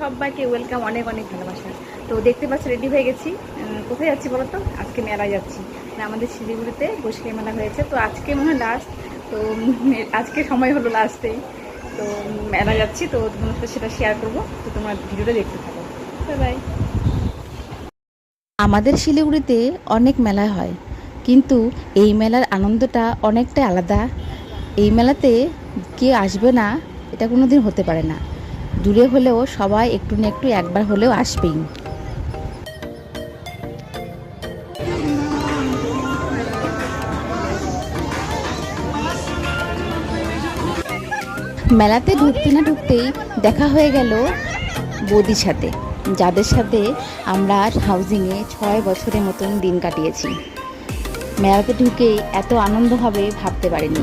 সবাইকে ওয়েলকাম অনেক অনেক ভালোবাসা। তো দেখতে পাচ্ছ রেডি হয়ে গেছি। কোথায় যাচ্ছি বলো তো? আজকে মেলায় যাচ্ছি। না আমাদের শিলিগুড়িতে গোসলি মেলা হয়েছে। তো আজকে মনে হয় লাস্ট তো আজকে সময় হলো লাস্টেই তো মেলা যাচ্ছি। তো তোমার সাথে সেটা শেয়ার করব। তো তোমার ভিডিওটা দেখতে থাকো। বাই আমাদের শিলিগুড়িতে অনেক মেলা হয়। কিন্তু এই মেলার আনন্দটা অনেকটাই আলাদা। এই মেলাতে কে আসবে না, এটা কোনো দিন হতে পারে না। দূরে হলেও সবাই একটু না একটু একবার হলেও আসবেই। মেলাতে ঢুকতে না ঢুকতেই দেখা হয়ে গেল বৌদির সাথে, যাদের সাথে আমরা হাউজিংয়ে ছয় বছরের মতন দিন কাটিয়েছি। মেলাতে ঢুকে এত আনন্দ হবে ভাবতে পারিনি।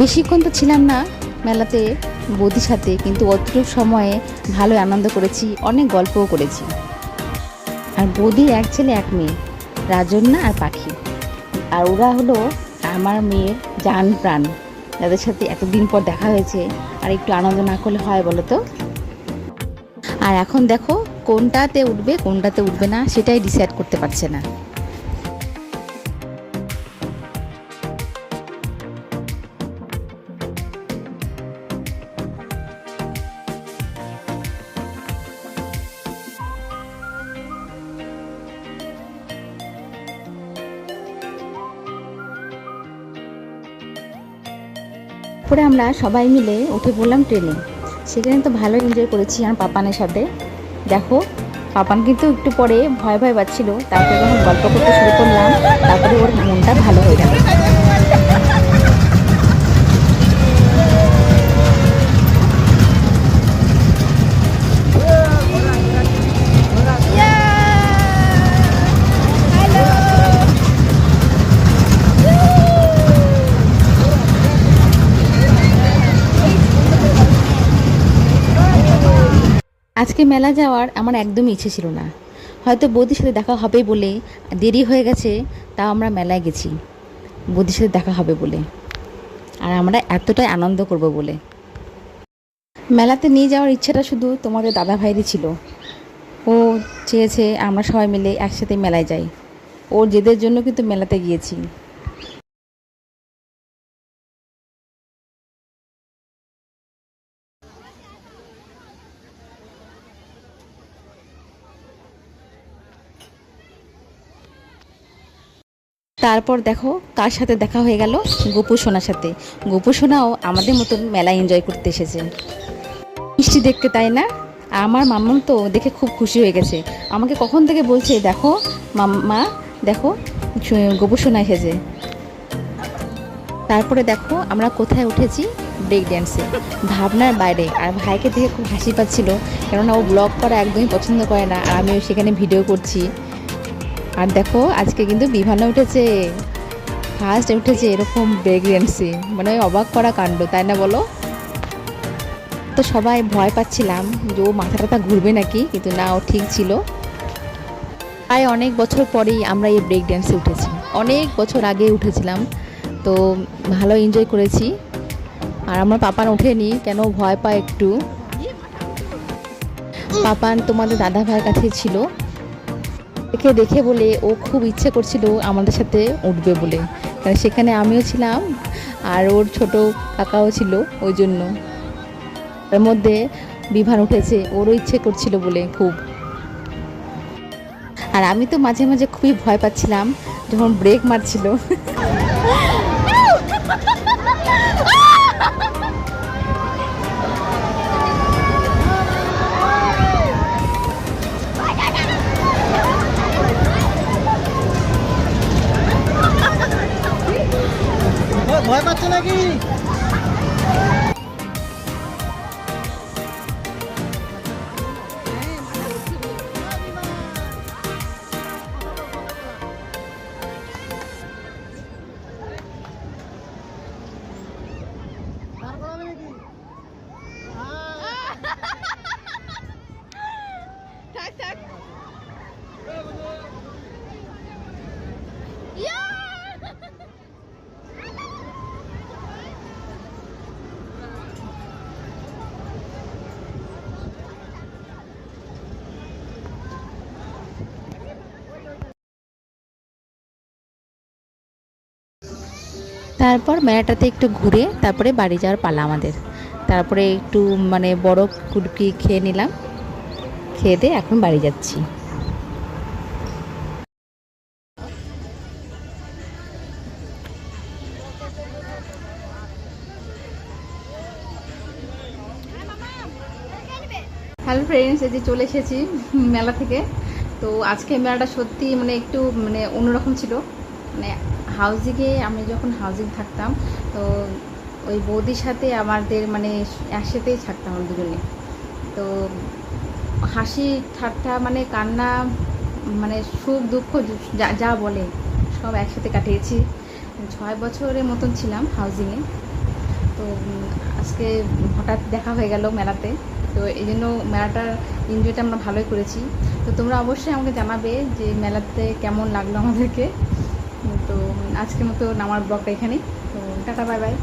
বেশিক্ষণ তো ছিলাম না মেলাতে বৌদির সাথে কিন্তু অতটুকু সময়ে ভালো আনন্দ করেছি, অনেক গল্পও করেছি। আর বৌদির এক ছেলে, এক মেয়ে, রাজন্যা আর পাখি। আর ওরা হলো আমার মেয়ের জান প্রাণ। যাদের সাথে এতদিন পর দেখা হয়েছে, আর একটু আনন্দ না করলে হয় বলো তো? আর এখন দেখো, কোনটাতে উঠবে কোনটাতে উঠবে না, সেটাই ডিসাইড করতে পারছে না। পরে আমরা সবাই মিলে উঠে পড়লাম ট্রেনে। সেখানে তো ভালো এনজয় করেছি আমার পাপানের সাথে। দেখো, পাপান কিন্তু একটু পরে ভয় ভয় পাচ্ছিল, তারপরে যখন গল্প করতে শুরু করলাম, তারপরে ওর মনটা ভালো হয়ে গেল। আজকে মেলা যাওয়ার আমার একদমই ইচ্ছে ছিল না। হয়তো বৌদির সাথে দেখা হবে বলে দেরি হয়ে গেছে, তাও আমরা মেলায় গেছি। বৌদির সাথে দেখা হবে বলে। আর আমরা এতটাই আনন্দ করব বলে। মেলাতে নিয়ে যাওয়ার ইচ্ছাটা শুধু তোমাদের দাদা ভাইরই ছিল। ও চেয়েছে আমরা সবাই মিলে একসাথে মেলায় যাই। ওর জেদের জন্য কিন্তু মেলাতে গিয়েছি। তারপর দেখো কার সাথে দেখা হয়ে গেল? গোপু সোনার সাথে। গোপু সোনাও আমাদের মতন মেলা এনজয় করতে এসেছে। মিষ্টি দেখতে তাই না? আমার মাম্মাম তো দেখে খুব খুশি হয়ে গেছে। আমাকে কখন থেকে বলছে, দেখো মাম্মা, দেখো গোপু সোনা এসেছে। তারপরে দেখো আমরা কোথায় উঠেছি? ব্রেক ড্যান্সে ভাবনার বাইরে। আর ভাইকে দেখে খুব হাসি পাচ্ছিল। কেননা ও ব্লগ করা একদমই পছন্দ করে না। আর আমিও সেখানে ভিডিও করছি। আর দেখো, আজকে কিন্তু বিভানা উঠেছে। ফার্স্ট উঠেছে এরকম ব্রেক মানে অবাক করা কাণ্ড, তাই না বলো? তো সবাই ভয় পাচ্ছিলাম যে ও মাথা টাথা ঘুরবে নাকি, কিন্তু না, ও ঠিক ছিল। প্রায় অনেক বছর পরেই আমরা এই ব্রেক ড্যান্সে উঠেছি। অনেক বছর আগে উঠেছিলাম, তো ভালো এনজয় করেছি। আর আমার পাপান ওঠেনি, কেন ভয় পায় একটু? পাপান তোমাদের দাদা ভাইয়ের কাছে ছিল। দেখে দেখে বলে ও খুব ইচ্ছে করছিল আমাদের সাথে উঠবে বলে। কারণ সেখানে আমিও ছিলাম আর ওর ছোট কাকাও ছিল ওই জন্য। তার মধ্যে বিভান উঠেছে, ওরও ইচ্ছে করছিল বলে খুব। আর আমি তো মাঝে মাঝে খুবই ভয় পাচ্ছিলাম, যখন ব্রেক মারছিল। ভয় পাচ্ছে নাকি? তারপর মেলাটাতে একটু ঘুরে তারপরে বাড়ি যাওয়ার পালা আমাদের। তারপরে একটু মানে বড় কুডকি খেয়ে নিলাম। খেয়ে দিয়ে এখন বাড়ি যাচ্ছি। হ্যালো ফ্রেন্ডস এই যে চলে এসেছি মেলা থেকে। তো আজকে মেলাটা সত্যি মানে একটু মানে অন্যরকম ছিল। মানে হাউজিংয়ে আমি যখন হাউজিং থাকতাম, তো ওই বৌদির সাথে আমাদের মানে একসাথেই থাকতাম দুজনে। তো হাসি, ঠাট্টা মানে কান্না মানে সুখ, দুঃখ, যা যা বলে, সব একসাথে কাটিয়েছি। ছয় বছরের মতন ছিলাম হাউজিংয়ে তো আজকে হঠাৎ দেখা হয়ে গেল মেলাতে। তো এই জন্য মেলাটার এনজয়টা আমরা ভালোই করেছি। তো তোমরা অবশ্যই আমাকে জানাবে যে মেলাতে কেমন লাগল আমাদেরকে। তো আজকের মতো আমার ব্লগটা এখানেই। তো টাটা বাই বাই।